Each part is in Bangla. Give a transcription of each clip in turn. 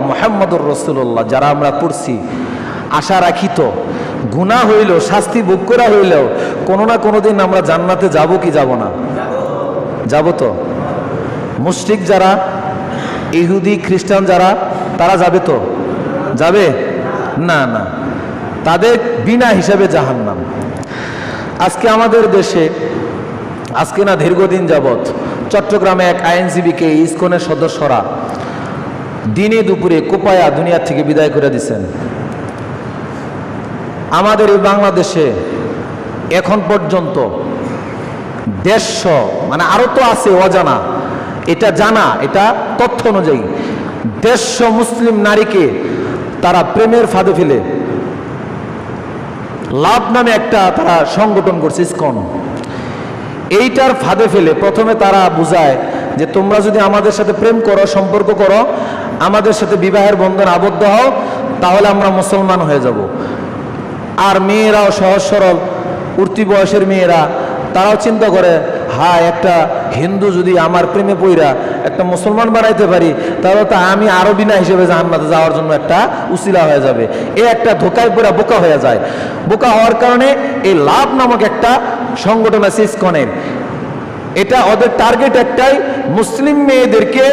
মুহাম্মাদুর রাসূলুল্লাহ, যারা আমরা পড়ছি, আশা রাখি গুনাহ হইল শাস্তি ভোগ করা হইলেও, কোনো না কোনো দিন আমরা জান্নাতে যাব কি যাব না? যাব তো? যারা, ইহুদি, খ্রিস্টান যারা, তারা যাবে তো? যাবে? না না। তাদের বিনা হিসাবে জাহান্নাম। আজকে আমাদের দেশে, আজকে না দীর্ঘদিন যাবৎ, চট্টগ্রামে এক আইনজীবীকে, ইসকনের সদস্যরা দিনে দুপুরে কোপায়া দুনিয়া থেকে বিদায় করে দিছেন। আমাদের এই বাংলাদেশে এখন পর্যন্ত দেড়শো মানে আরও তো আছে অজানা, এটা জানা, এটা তথ্য অনুযায়ী দেড়শো মুসলিম নারীকে তারা প্রেমের ফাঁদে ফেলে। লাভ নামে একটা তারা সংগঠন করছে ইসকন। এইটার ফাঁদে ফেলে প্রথমে তারা বুঝায় যে তোমরা যদি আমাদের সাথে প্রেম করো, সম্পর্ক করো আমাদের সাথে বিবাহের বন্ধন আবদ্ধ হও, তাহলে আমরা মুসলমান হয়ে যাব। আর মেয়েরাও সহজ সরল, উঠতি বয়সের মেয়েরা, তারাও চিন্তা করে হ্যাঁ একটা হিন্দু যদি আমার প্রেমে পইরা একটা মুসলমান বানাইতে পারি, তাহলে তো আমি আরও বিনা হিসেবে জাহান্নাতে যাওয়ার জন্য একটা উসিলা হয়ে যাবে। এ একটা ধোকায় পড়া বোকা হয়ে যায়। বোকা হওয়ার কারণে এই লাভ নামক একটা সংগঠন আছে ইসকনের। এটা ওদের টার্গেট একটাই, মুসলিম মেয়েদেরকে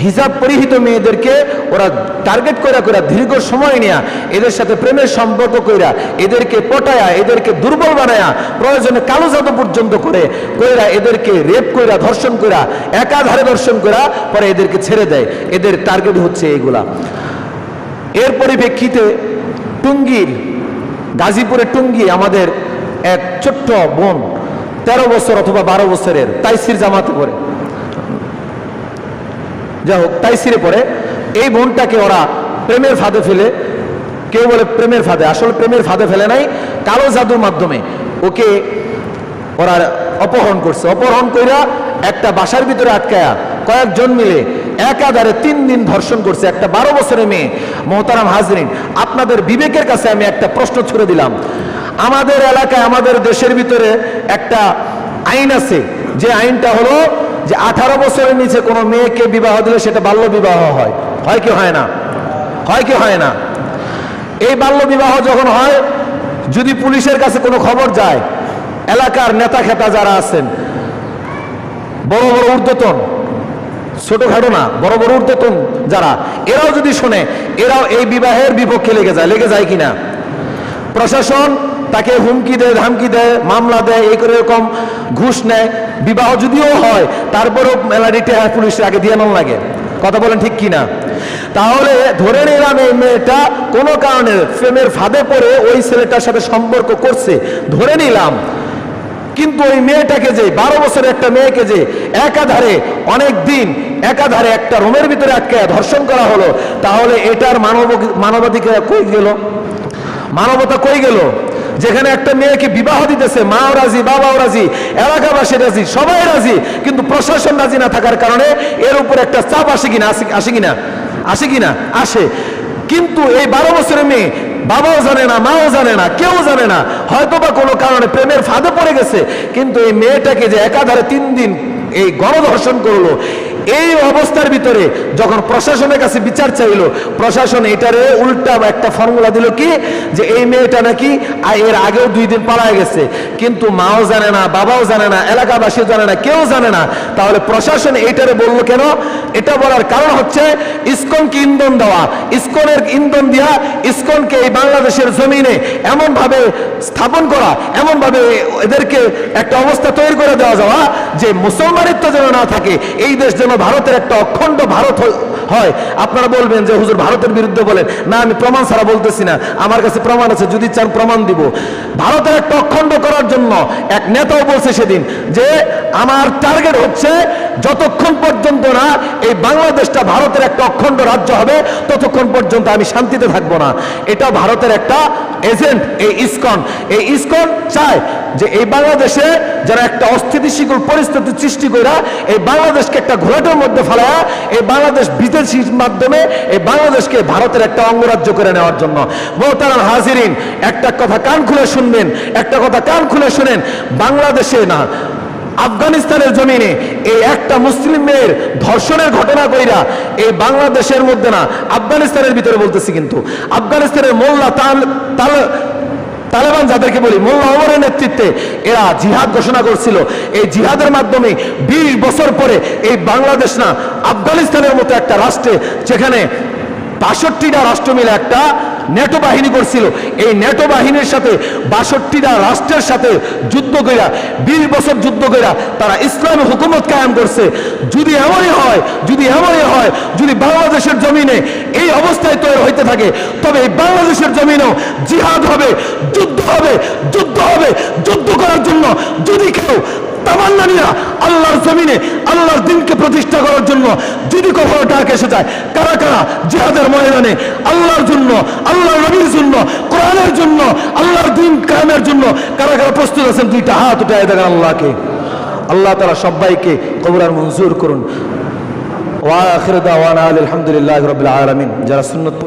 হিজাব পরিহিত মেয়েদেরকে ওরা টার্গেট করে করে দীর্ঘ সময় নিয়ে এদের সাথে প্রেমের সম্পর্ক কইরা এদেরকে পটায়া, এদেরকে দুর্বল বানায়া, প্রয়োজনে কালো জাদু পর্যন্ত করে, কইরা এদেরকে রেপ কইরা, ধর্ষণ কইরা, একাধারে ধর্ষণ করা পরে এদেরকে ছেড়ে দেয়। এদের টার্গেট হচ্ছে এইগুলা। এর পরিপ্রেক্ষিতে টুঙ্গির, গাজীপুরের টুঙ্গি আমাদের এক ছোট্ট বোন তেরো বছর অথবা বারো বছরের, তাইসির জামাতে পড়ে। যাই হোক তাইসিরে পড়ে। এই বোনটাকে ওরা প্রেমের ফাঁদে ফেলে, কেউ বলে প্রেমের ফাঁদে, আসলে প্রেমের ফাঁদে ফেলে নাই, কালো জাদুর মাধ্যমে ওকে ওরা অপহরণ করছে। অপহরণ কইরা একটা বাসার ভিতরে আটকায়া কয়েকজন মিলে একাধারে তিন দিন ধর্ষণ করছে একটা বারো বছরের মেয়ে, মোহতারাম হাজরিন। আপনাদের বিবেকের কাছে আমি একটা প্রশ্ন ছুড়ে দিলাম। আমাদের এলাকায়, আমাদের দেশের ভিতরে একটা আইন আছে, যে আইনটা হলো যে আঠারো বছরের নিচে কোনো মেয়েকে বিবাহ দিলে সেটা বাল্য বিবাহ হয়। হয় কি হয় না? হয় কি হয় না? এই বাল্য বিবাহ যখন হয়, যদি পুলিশের কাছে কোনো খবর যায়, এলাকার নেতা খেতা যারা আছেন, বড় বড় ঊর্ধ্বতন, ছোটখাটো না, বড় বড় ঊর্ধ্বতন যারা, এরাও যদি শোনে, এরাও এই বিবাহের বিপক্ষে লেগে যায় লেগে যায় কিনা? প্রশাসন তাকে হুমকি দেয়, ধামকি দেয়, মামলা দেয়, এই করে এরকম ঘুষ নেয় বিবাহ যদিও হয়, তারপরেও মেলাডিতে পুলিশের আগে দিয়ে লাগে। কথা বলেন ঠিক কিনা? তাহলে ধরে নিলাম এই মেয়েটা কোনো কারণে প্রেমের ফাঁদে পড়ে ওই ছেলেটার সাথে সম্পর্ক করছে, ধরে নিলাম। কিন্তু ওই মেয়েটাকে যে, বারো বছরের একটা মেয়েকে যে, একাধারে অনেক দিন, একাধারে একটা রুমের ভিতরে আটকে ধর্ষণ করা হলো, তাহলে এটার মানব মানবাধিকার কই গেল? মানবতা কই গেল? যেখানে একটা মেয়েকে বিবাহ দিতেছে, মাও রাজি, বাবাও রাজি, এলাকাবাসী রাজি, সবাই রাজি, কিন্তু প্রশাসন রাজি না থাকার কারণে এর উপর একটা চাপ আসে কিনা আসে কিনা? আসে কিনা? আসে। কিন্তু এই বারো বছরের মেয়ে বাবাও জানে না, মাও জানে না, কেউ জানে না। হয়তো বা কোনো কারণে প্রেমের ফাঁদে পড়ে গেছে, কিন্তু এই মেয়েটাকে যে একাধারে তিন দিন এই গণধর্ষণ করল এই অবস্থার ভিতরে যখন প্রশাসনের কাছে বিচার চাইলো, প্রশাসন এটারে উল্টা একটা ফর্মুলা দিল কি? যে এই মেয়েটা নাকি এর আগেও দুই দিন পালায় গেছে, কিন্তু মাও জানে না, বাবাও জানে না, এলাকাবাসীও জানে না, কেউ জানে না। তাহলে প্রশাসন এইটারে বলল কেন? এটা বলার কারণ হচ্ছে ইসকনকে ইন্ধন দেওয়া। ইসকনের ইন্ধন দেওয়া ইসকনকে এই বাংলাদেশের জমিনে এমনভাবে স্থাপন করা, এমনভাবে এদেরকে একটা অবস্থা তৈরি করে দেওয়া যাওয়া যে মুসলমানিত্ব যেন না থাকে, এই দেশ যেন ভারতের একটা অখণ্ড ভারত হয়। আপনারা বলবেন যে, হুজুর ভারতের বিরুদ্ধে বলেন। না, আমি প্রমাণ ছাড়া বলতেছি না। আমার কাছে প্রমাণ আছে, যদি চান প্রমাণ দিব। ভারতের একটা অখণ্ড করার জন্য এক নেতাও বলছে সেদিন যে, আমার টার্গেট হচ্ছে যতক্ষণ পর্যন্ত না এই বাংলাদেশটা ভারতের একটা অখণ্ড রাজ্য হবে, ততক্ষণ পর্যন্ত আমি শান্তিতে থাকব না। এটা ভারতের একটা এজেন্ট, এই ইসকন। এই ইসকন চায় যে এই বাংলাদেশে যারা একটা অস্থিতিশীল পরিস্থিতি সৃষ্টি করে এই বাংলাদেশকে একটা ঘোলাটের মধ্যে ফেলা এই বাংলাদেশ বিদেশির মাধ্যমে এই বাংলাদেশকে ভারতের একটা অঙ্গরাজ্য করে নেওয়ার জন্য। মোহতারাম হাজিরিন, একটা কথা কান খুলে শুনবেন, একটা কথা কান খুলে শুনেন, বাংলাদেশে না আফগানিস্তানের জমিনে এই একটা মুসলিম মেয়ের ধর্ষণের ঘটনা কইরা এই বাংলাদেশের মধ্যে না, আফগানিস্তানের ভিতরে বলতেছি কিন্তু। আফগানিস্তানের মোল্লা তাল তাল, তালেবান যাদেরকে বলি, মোল্লা ওমরের নেতৃত্বে এরা জিহাদ ঘোষণা করছিল। এই জিহাদের মাধ্যমে ২০ বছর পরে এই বাংলাদেশ না, আফগানিস্তানের মতো একটা রাষ্ট্রে, যেখানে বাষট্টিটা রাষ্ট্র মিলে একটা নেটো বাহিনী করছিল। এই নেটো বাহিনীর সাথে বাষট্টিটা রাষ্ট্রের সাথে যুদ্ধ কইরা, বিশ বছর যুদ্ধ কইরা তারা ইসলামী হুকুমত কায়েম করছে। যদি এমনই হয়, যদি এমনই হয়, যদি বাংলাদেশের জমিনে এই অবস্থায় তৈরি হইতে থাকে, তবে এই বাংলাদেশের জমিনেও জিহাদ হবে, যুদ্ধ হবে যুদ্ধ হবে, যুদ্ধ করার জন্য যদি কেউ তামান্না নিয়ে জমিনে আল্লাহর দিনকে প্রতিষ্ঠা করার জন্য যদি কখনো ডাক এসে যায়, কারা কারা? জিহাদের ময়দানে আল্লাহর জন্য, আল্লাহর নবীর জন্য, কোরআনের জন্য, আল্লাহর দিন কায়েমের জন্য কারা কারা প্রস্তুত আছেন? দুইটা হাত উঠায় দেখেন আল্লাহকে। আল্লাহ তারা সবাইকে কবরার মঞ্জুর করুন। ওয়া আখির দাওয়ানা আলহামদুলিল্লাহ রাব্বিল আলামিন। যারা সুন্নত